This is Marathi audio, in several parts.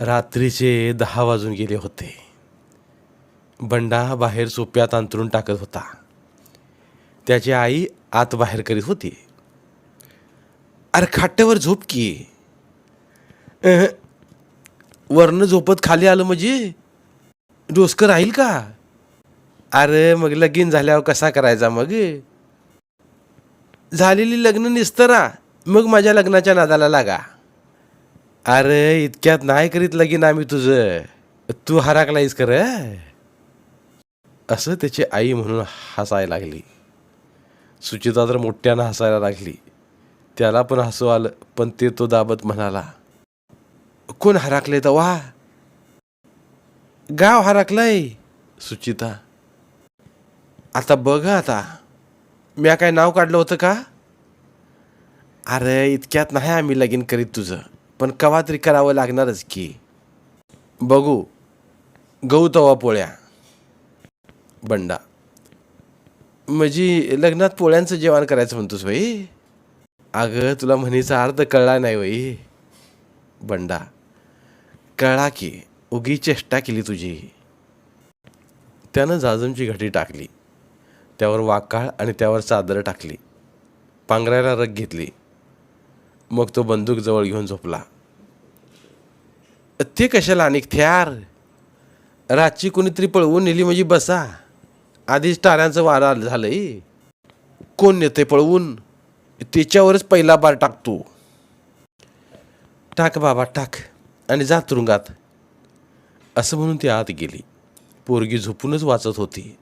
रात्रीचे दहा वाजून गेले होते. बंडा बाहेर सोप्यात अंतरून टाकत होता. त्याची आई आत बाहेर करीत होती. अरे खाट्यावर झोप की. अहं. वरनं झोपत खाली आलं म्हणजे? डोसकं राहील का? अरे मग लगीन झाल्यावर कसा करायचा मग? झालेली लग्न निस्तरा. मग माझ्या लग्नाच्या नादाला लागा. अरे इतक्यात नाही करीत लगीन आम्ही तुझं. तू हराकलायस कर असं त्याची आई म्हणून हसायला लागली. सुचिता तर मोठ्यानं हसायला लागली. त्याला पण हसू आलं पण ते तो दाबत म्हणाला कोण हराकले तर वा गाव हराकलंय. सुचिता आता बघ आता म्या काय नाव काढलं होतं का? अरे इतक्यात नाही आम्ही लगीन करीत तुझं. पण कवा तरी करावं लागणारच की. बघू. गहू तवा पोळ्या. बंडा. म्हणजे लग्नात पोळ्यांचं जेवण करायचं म्हणतोस बाई अगं तुला म्हणीचा अर्थ कळला नाही वई बंडा. कळा की उगी चेष्टा केली तुझी. त्यानं जाजमची घटी टाकली. त्यावर वाकाळ आणि त्यावर चादर टाकली. पांघरायला रग घेतली. मग तो बंदूक जवळ घेऊन झोपला. ते कशाला आणि थ्यार रातची कोणीतरी पळवून नेली म्हणजे बसा. आधीच टाऱ्यांचं वारा झालंय. कोण नेते पळवून? त्याच्यावरच पहिला बार टाकतो टाक बाबा टाक. आणि जा तुरुंगात. असं म्हणून ती आत गेली. पोरगी झोपूनच वाचत होती.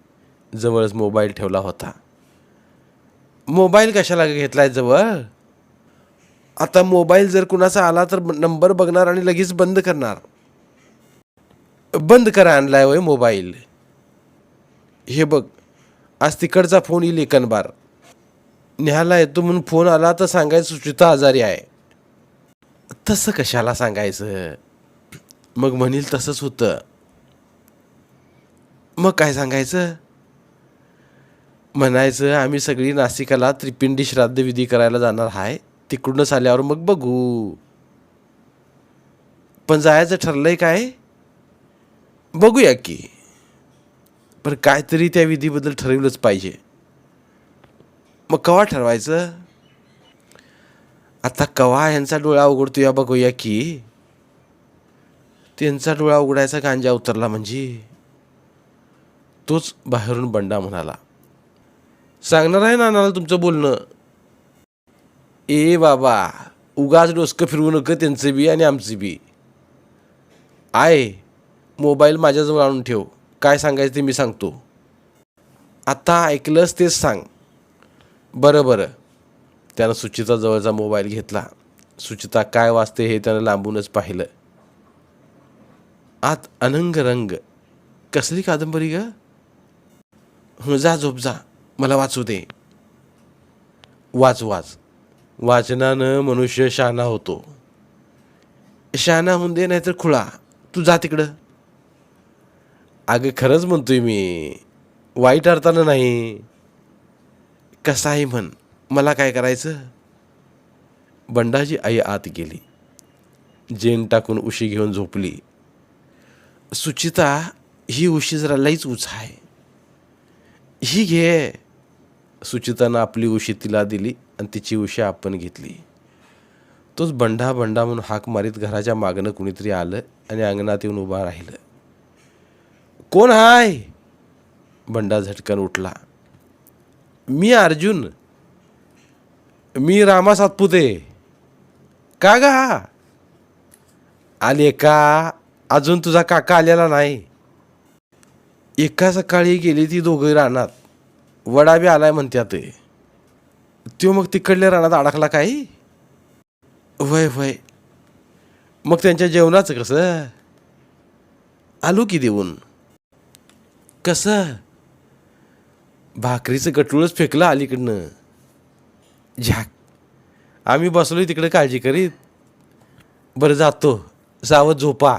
जवळच मोबाईल ठेवला होता. मोबाईल कशाला घेतलाय जवळ? आता मोबाईल जर कुणाचा आला तर नंबर बघणार आणि लगेच बंद करणार. बंद करा आणलाय वय मोबाईल. हे बघ आज तिकडचा फोन येईल एकनबार न्यायला येतो म्हणून फोन आला तर सांगायचं सुचिता आजारी आहे. तसं कशाला सांगायचं? मग म्हणील तसंच होतं. मग काय सांगायचं? म्हणायचं आम्ही सगळी नाशिकाला त्रिपिंडी श्राद्ध विधी करायला जाणार आहे तिकडूनच आल्यावर मग बघू. पण जायचं ठरलंय काय? बघूया की. पण काहीतरी त्या विधीबद्दल ठरवलंच पाहिजे. मग कवा ठरवायचं? आता कवा यांचा डोळा उघडतो या बघूया की. त्यांचा डोळा उघडायचा गांजा उतरला म्हणजे. तोच बाहेरून बंडा म्हणाला. सांगणार आहे नानाला तुमचं बोलणं? ए बाबा उगाच डोसकं फिरवू नका त्यांचं बी आणि आमचं बी. आहे मोबाईल माझ्याजवळ आणून ठेव. काय सांगायचं ते मी सांगतो. आता ऐकलंच तेच सांग. बरं बरं. त्यानं सुचिता जवळचा मोबाईल घेतला. सुचिता काय वाचते हे त्यानं लांबूनच पाहिलं. आत अनंग रंग. कसली कादंबरी ग? जा झोप जा. मला वाचू दे. वाच वाच. वाचनानं मनुष्य शहाणा होतो. शहाणा होऊन दे नाहीतर खुळा. तू जा तिकडं. अगं खरंच म्हणतोय मी वाईट अर्थानं नाही. कसाही म्हण मला काय करायचं? बंडाजी आई आत गेली. जेन टाकून उशी घेऊन झोपली. सुचिता ही उशी जरा लईच उच आहे. ही घे. सुचितानं आपली उशी तिला दिली. आणि तिची उशा आपण घेतली. तोच बंडा बंडा म्हणून हाक मारीत घराच्या मागणं कुणीतरी आलं आणि अंगणात येऊन उभा राहिलं. कोण हाय? बंडा झटकन उठला. मी अर्जुन. मी रामा सातपुते. का गा आले का? अजून तुझा काका आलेला नाही. एका सकाळी गेली ती दोघं रानात. वडा बी आलाय म्हणत्यात तो मग तिकडल्या रानात अडकला काय वय वय. मग त्यांच्या जेवणाचं कसं? आलो की देऊन? कसं? भाकरीचं गटूळच फेकलं अलीकडनं. झाक. आम्ही बसलो तिकडे काळजी करीत. बरं जातो. सावध झोपा.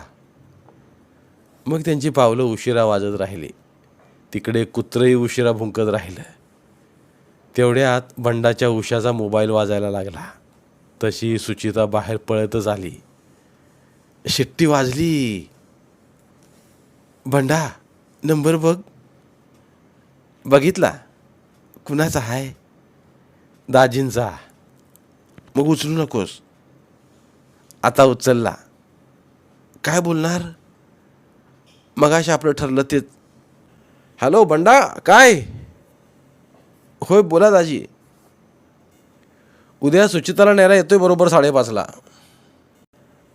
मग त्यांची पावलं उशिरा वाजत राहिली. तिकडे कुत्रही उशिरा भुंकत राहिलं. तेवढ्यात बंडाच्या उशाचा मोबाईल वाजायला लागला. तशी सुचिता बाहेर पळतच आली शिट्टी वाजली. बंडा नंबर बघ. बघितला. कुणाचा आहे दाजींचा. मग उचलू नकोस. आता उचलला. काय बोलणार? मगाशी आपलं ठरलं तेच हॅलो बंडा काय? होय बोला दाजी. उद्या सुचिताला न्यायला येतोय बरोबर साडेपाचला.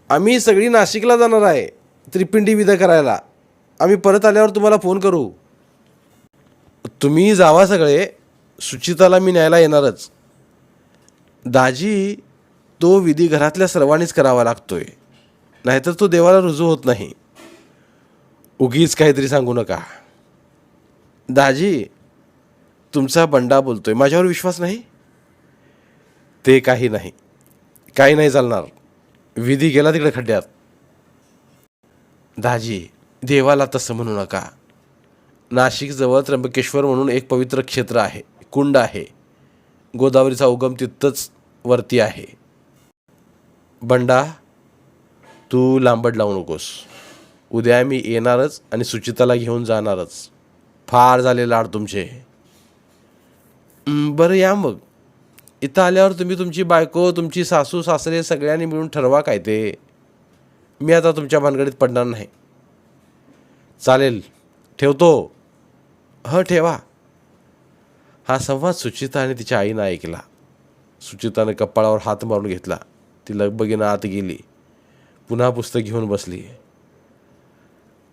आम्ही सगळी नाशिकला जाणार आहे त्रिपिंडी विध करायला. आम्ही परत आल्यावर तुम्हाला फोन करू. तुम्ही जावा सगळे सुचिताला मी न्यायला येणारच. दाजी तो विधी घरातल्या सर्वांनीच करावा लागतोय. नाहीतर तो देवाला रुजू होत नाही. उगीच काहीतरी सांगू नका. दाजी तुमचा बंडा बोलतोय. माझ्यावर विश्वास नाही? ते काही नाही. काही नाही चालणार. विधी गेला तिकडे खड्ड्यात. दाजी देवाला तसं म्हणू नका. नाशिकजवळ त्र्यंबकेश्वर म्हणून एक पवित्र क्षेत्र आहे. कुंड आहे. गोदावरीचा उगम तिथंच वरती आहे. बंडा तू लांबड लावू नकोस. उद्या मी येणारच आणि सुचिताला घेऊन जाणारच. फार झाले लाड तुमचे. बरं या मग. इथं आल्यावर तुम्ही तुमची बायको तुमची सासू सासरे सगळ्यांनी मिळून ठरवा काय ते. मी आता तुमच्या भानगडीत पडणार नाही. चालेल ठेवतो. ह ठेवा. हा संवाद सुचिता आणि तिच्या आईनं ऐकला. सुचितानं कपाळावर हात मारून घेतला. ती लगबगीनं आत गेली. पुन्हा पुस्तक घेऊन बसली.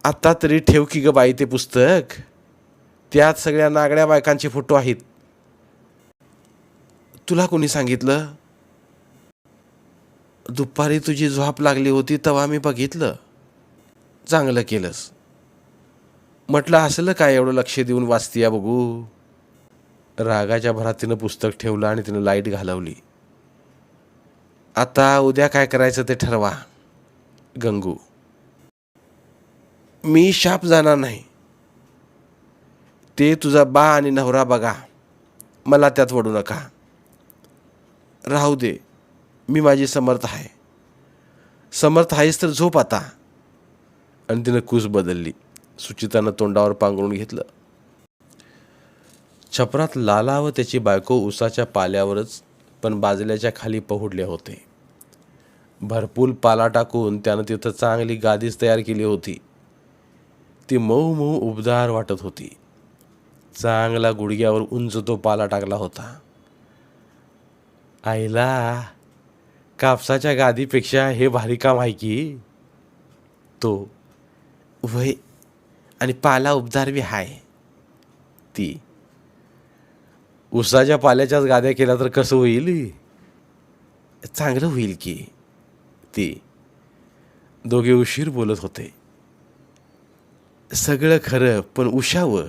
आत्ता तरी ठेव की ग बाई ते पुस्तक? त्यात सगळ्या नागड्या बायकांचे फोटो आहेत. तुला कोणी सांगितलं? दुपारी तुझी झोप लागली होती तेव्हा मी बघितलं. चांगलं केलंस. म्हटलं असलं काय एवढं लक्ष देऊन वाचतीया बघू? रागाच्या भरात तिनं पुस्तक ठेवलं आणि तिनं लाइट घालवली. आता उद्या काय करायचं ते ठरवा गंगू. मी शाप जाणार नाही. ते तुझा बा आणि नवरा बघा. मला त्यात वडू नका. राहू दे. मी माझी समर्थ आहे. समर्थ आहेस तर झोप आता. आणि तिनं कूस बदलली. सुचितानं तोंडावर पांघरून घेतलं. छपरात लाला व त्याची बायको उसाच्या पाल्यावरच पण बाजल्याच्या खाली पहुडले होते. भरपूर पाला टाकून त्यानं तिथं चांगली गादीच तयार केली होती. ती मऊ मऊ उबदार वाटत होती. चांगला गुडघ्यावर उंच तो पाला टाकला होता. आईला कापसाच्या गादीपेक्षा हे भारी काम आहे की? तो वय आणि पाला उबदार बी हाय. ती उसाच्या पाल्याच्याच गाद्या केल्या तर कसं होईल? चांगलं होईल की. ती दोघे उशीर बोलत होते. सगळं खरं पण उशावं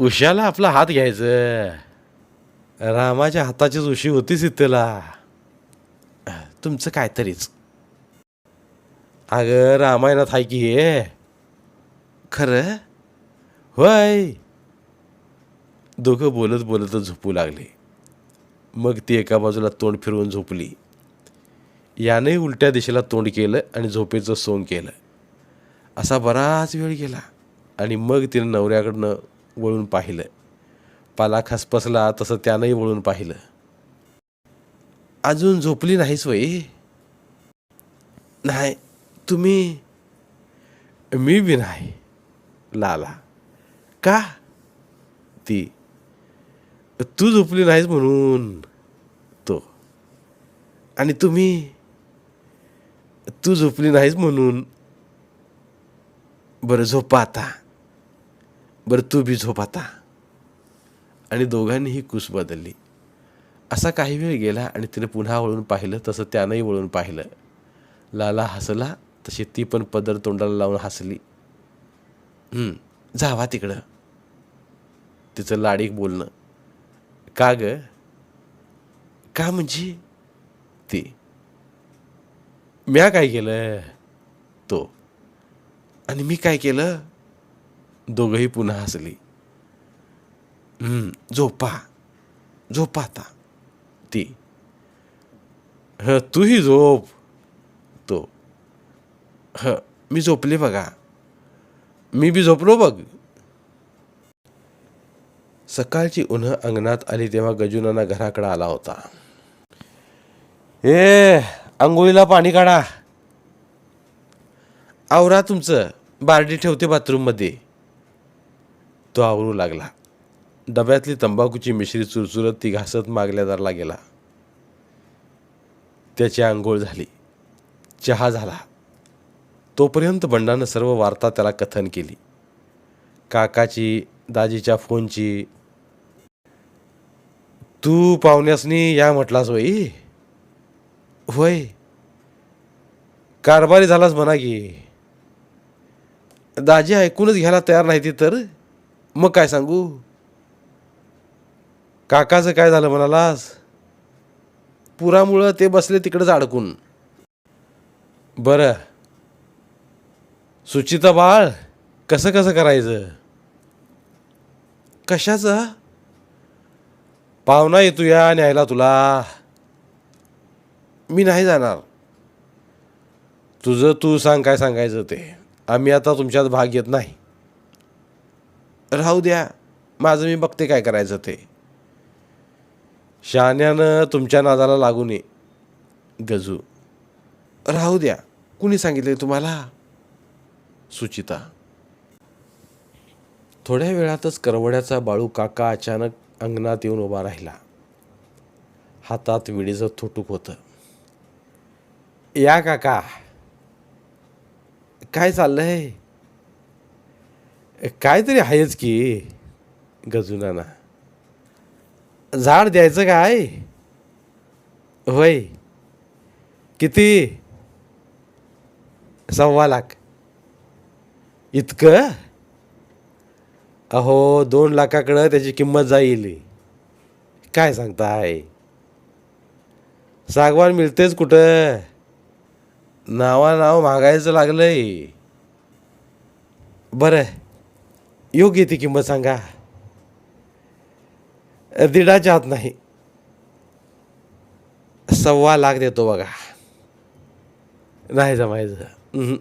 उशाला आपला हात घ्यायचं. रामाच्या हाताचीच उशी होती सीतेला तुमचं कायतरीच अगं रामायणात आहे की हे? खरं? होय. दोघं बोलत बोलतच झोपू लागले. मग ती एका बाजूला तोंड फिरवून झोपली. याने उलट्या दिशेला तोंड केलं आणि झोपेचं सोंग केलं. असा बराच वेळ गेला आणि मग तिनं नवऱ्याकडनं वळून पाहिलं. पाला खसपसला तसं त्यानंही वळून पाहिलं. अजून झोपली नाहीस वय नाही तुम्ही मी बी नाही लाला. का? ती तू झोपली नाहीस म्हणून तो. आणि तुम्ही तू झोपली नाहीस म्हणून बरं झोपा आता. बरं तू बी झोप आता. आणि दोघांनीही कुस बदलली. असा काही वेळ गेला आणि तिने पुन्हा वळून पाहिलं तसं त्यानंही वळून पाहिलं. लाला हसला तशी ती पण पदर तोंडाला लावून हसली. जावा तिकडं. तिचं लाडीक बोलणं. का ग? का म्हणजे? ती. म्या काय केलं? तो. आणि मी काय केलं? दोघंही पुन्हा हसली. झोपा. झोपा आता. ती. ह तूही झोप. तो. ह मी झोपले बघा. मी बी झोपलो बघ. सकाळची उन्ह अंगणात आली तेव्हा गजुनाना घराकडे आला होता. ए आंघोळीला पाणी काढा. आवरा तुमचं. बारडी ठेवते बाथरूममध्ये. तो आवरू लागला. डब्यातली तंबाखूची मिश्री चुरचुरत ती घासत मागल्यादारला गेला. त्याची आंघोळ झाली. चहा झाला. तोपर्यंत बंडानं सर्व वार्ता त्याला कथन केली. काकाची दाजीच्या फोनची तू पाहुण्यासनी या म्हटलास होई? होय. कारभारी झालास म्हणा की. दाजी ऐकूनच घ्यायला तयार नाही ती तर. मग काय सांगू? काकाचं काय झालं म्हणालास पुरामुळं ते बसले तिकडंच अडकून. बरं. सुचिता बाळ कसं कसं करायचं? कशाचं? पाहुणा येतो या न्यायला तुला. मी नाही जाणार. तुझं तू सांग काय सांगायचं ते. आम्ही आता तुमच्यात भाग घेत नाही. राहू द्या. माझं मी बघते काय करायचं ते. शहाण्यानं तुमच्या नादाला लागू नये. गजू. राहू द्या. कुणी सांगितले तुम्हाला? सुचिता. थोड्या वेळातच करवड्याचा बाळू काका अचानक अंगणात येऊन उभा राहिला. हातात विडीचं थोटूक होतं. या काका. काय चाललंय? काहीतरी आहेच की गजुनाना झाड द्यायचं काय? होय. किती? सव्वा लाख. इतकं? अहो दोन लाखाकडं त्याची किंमत जाईल. काय सांगताय? सागवान मिळतेच कुठं? नावानाव मागायचं लागलंय. बरं. योग्य ती किंमत सांगा. दीडाच्या आत नाही. सव्वा लाख देतो बघा. नाही जमायचं.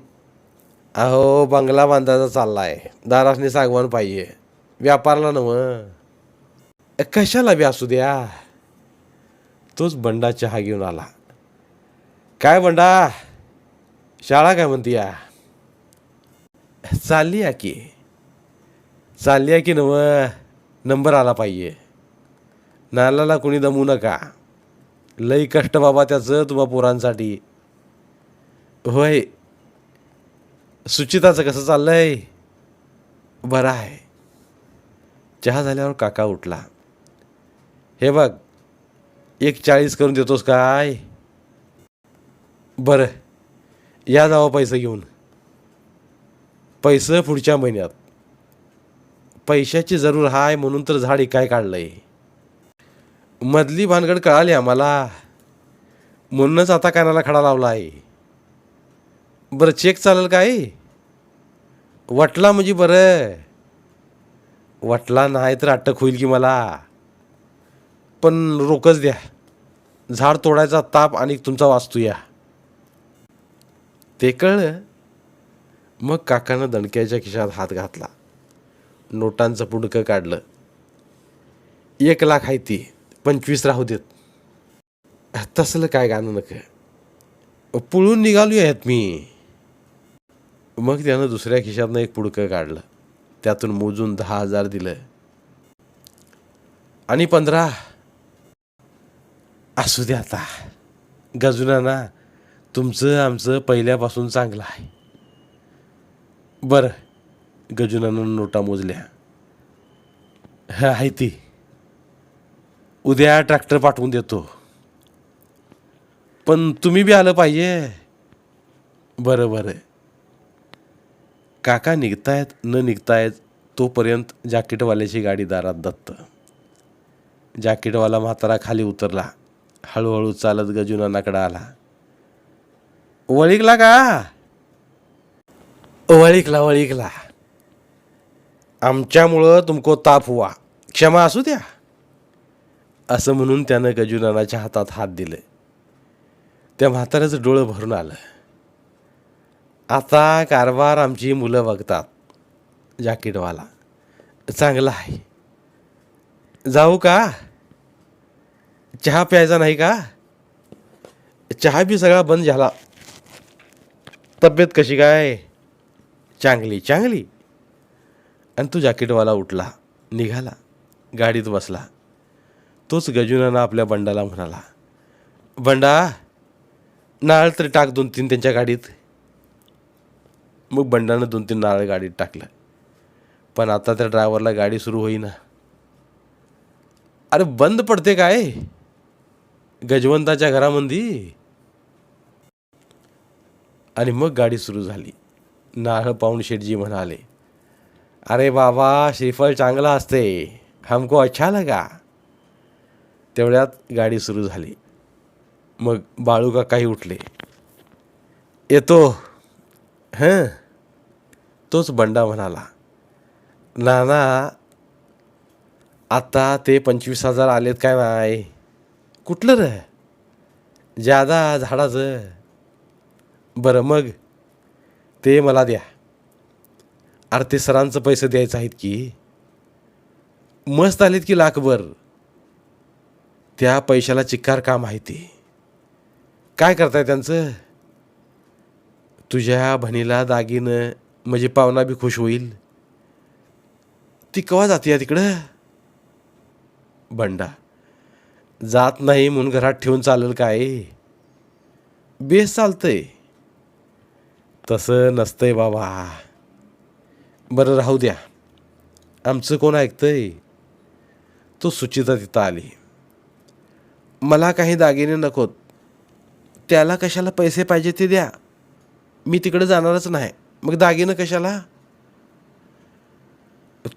अहो बंगला बांधायचा चाललाय. दारासने सागवान पाहिजे. व्यापारला नव. कशाला बी असू द्या? तोच बंडा चहा घेऊन आला. काय बंडा? शाळा काय म्हणती या? चालली या की. चालली आहे की नव. नंबर आला पाहिजे. नालाला कुणी दमू नका. लई कष्ट बाबा त्याचं तुम्हा पोरांसाठी. होय. सुचिताचं कसं चाललंय? बरं आहे. चहा झाल्यावर काका उठला. हे बघ एक चाळीस करून देतोस काय? बरं. या जावं पैसे घेऊन. पैसे पुढच्या महिन्यात. पैशाची जरूर हाय म्हणून तर झाड काय काढलंय. मधली भानगड कळाली आम्हाला. म्हणूनच आता कानाला खडा लावला आहे बरं चेक चालेल काय वटला म्हणजे बरं. वटला नाही तर अटक होईल की मला. पण रोकच द्या. झाड तोडायचा ताप आणि तुमचा वाचतो या ते कळलं? मग काकानं दणक्याच्या खिशात हात घातला. नोटांचं पुडकं काढलं. एक लाख आहे ती. पंचवीस राहू देत. तसलं काय गाणं नक. पुळून निघालो आहेत मी. मग त्यानं दुसऱ्या खिशातनं एक पुडकं काढलं. त्यातून मोजून दहा हजार दिलं. आणि पंधरा. असू द्या आता. गजुना ना तुमचं आमचं पहिल्यापासून चांगलं आहे. बरं गजुनानं नोटा मोजल्या. हा आहे ती. उद्या ट्रॅक्टर पाठवून देतो. पण तुम्ही बी आलं पाहिजे. बरं बरं. काका निघतायत न निघतायत तोपर्यंत जॅकेटवाल्याची गाडी दारात दत्त. जॅकेटवाला म्हातारा खाली उतरला. हळूहळू चालत गजुनानाकडे आला. वळिकला का? वळिकला वळिकला. आमच्यामुळं तुमको ताप हुआ. क्षमा असू द्या. असं म्हणून त्यानं गजुनानाच्या हातात हात दिले. त्या म्हाताऱ्याचं डोळं भरून आलं. आता कारभार आमची मुलं बघतात जॅकेटवाला. चांगला आहे. जाऊ का? चहा प्यायचा नाही का? चहा बी सगळा बंद झाला. तब्येत कशी काय? चांगली चांगली. आणि तो जॅकेटवाला उठला निघाला गाडीत बसला. तोच गजुनानं आपल्या बंडाला म्हणाला बंडा नारळ तरी टाक दोन तीन त्यांच्या गाडीत. मग बंडानं दोन तीन नारळ गाडीत टाकलं. पण आता त्या ड्रायव्हरला गाडी सुरू होईना. अरे बंद पडते काय? गजवंताच्या घरामध्ये आणि मग गाडी सुरू झाली. नारळ पाहून शेठजी म्हणाले अरे बाबा श्रीफळ चांगला असते. हमको अच्छा लगा. तेवढ्यात गाडी सुरू झाली. मग बाळू काकाही उठले. येतो. हं? तोच बंडा म्हणाला. नाना आता ते पंचवीस हजार आलेत काय नाही? कुठलं र? जादा झाडाचं. बरं मग ते मला द्या. अरे ते सरांचं पैसे द्यायचं आहेत की? मस्त आलेत की लाखभर? त्या पैशाला चिक्कार का आहे काय करताय त्यांचं? तुझ्या बहिणीला दागिनं म्हणजे पाहुणा बी खुश होईल. ती कवा जाते या तिकडं? बंडा जात नाही म्हणून घरात ठेवून चालेल काय? बेस चालतंय. तसं नसतंय बाबा. बरं राहू द्या. आमचं कोण ऐकतंय? तो सुचिता तिथं आली. मला काही दागिने नकोत. त्याला कशाला पैसे पाहिजे ते द्या. मी तिकडे जाणारच नाही. मग दागिनं कशाला?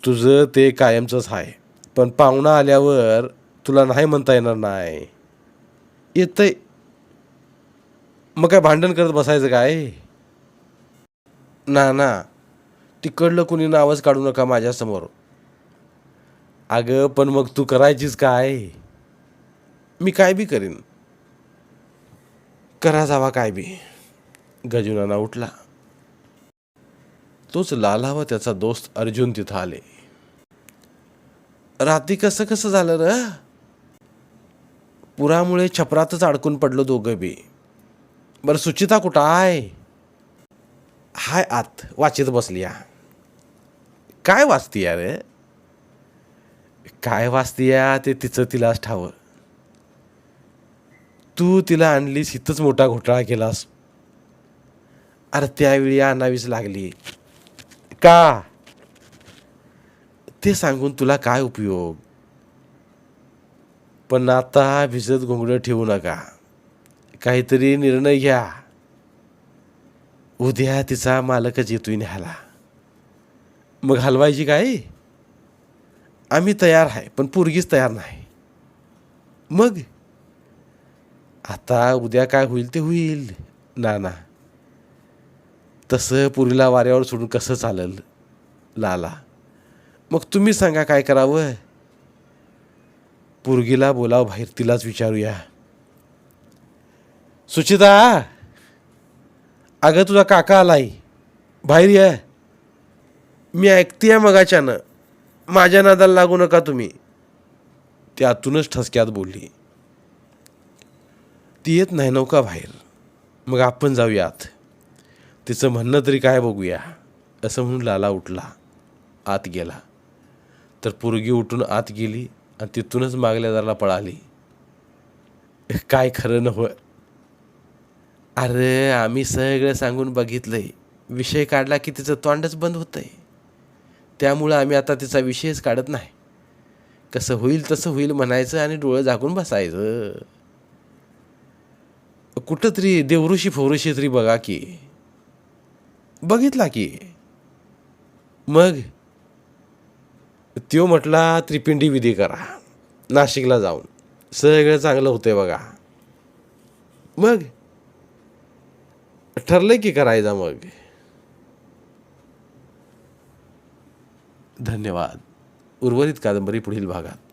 तुझं ते कायमचंच आहे. पण पाहुणा आल्यावर तुला नाही म्हणता येणार नाही. येतंय. मग काय भांडण करत बसायचं काय? ना ना. तिकडलं कुणी नावच काढू नका माझ्यासमोर. अगं पण मग तू करायचीच काय? मी काय बी करीन. करा जावा काय बी. गजुनाना उठला. तोच लाला व त्याचा दोस्त अर्जुन तिथं आले. रात्री कसं कसं झालं र? पुरामुळे छपरातच अडकून पडलो दोघं बी. बरं सुचिता कुठं आहे? हाय आत वाचित बसलिया. काय वाचतीया रे? काय वाचतीया ते तिचं तिलाच ठावं. तू तिला आणलीस इथंच मोठा घोटाळा केलास. अरे त्यावेळी आणावीच लागली. का? ते सांगून तुला काय उपयोग? पण आता भिजत घोंगडं ठेवू नका. काहीतरी निर्णय घ्या. उद्या तिचा मालकच येतोय न्यायला. मग हलवायची काय? आम्ही तयार आहे पण पोरगीच तयार नाही. मग? आता उद्या काय होईल ते होईल. ना ना तसं पुरीला वाऱ्यावर सोडून कसं चालेल? लाला मग तुम्ही सांगा काय करावं? पोरगीला बोलाव बाहेर तिलाच विचारूया. सुचिता अगं तुझा काका आलाय. बाहेर ये. मी ऐकते आहे मगाच्यानं. माझ्या नादाला लागू नका तुम्ही. त्यातूनच ठसक्यात बोलली. ती येत नाही नौका बाहेर. मग आपण जाऊयात. तिचं म्हणणं तरी काय बघूया? असं म्हणून लाला उठला. आत गेला. तर पोरगी उठून आत गेली आणि तिथूनच मागल्या दाराला पळाली. काय खरं नव्ह अरे आम्ही सगळं सांगून बघितलंय. विषय काढला की तिचं तोंडच बंद होतंय. त्यामुळं आम्ही आता तिचा विषयच काढत नाही. कसं होईल तसं होईल म्हणायचं आणि डोळं झाकून बसायचं. कुठं तरी देवऋषी फौऋषी तरी बघा की. बघितला की. मग त्यो म्हटला त्रिपिंडी विधी करा. नाशिकला जाऊन. सगळं चांगलं होतंय बघा. मग ठरलंय की करायचा मग. धन्यवाद. उर्वरित कादंबरी पुढील भागात.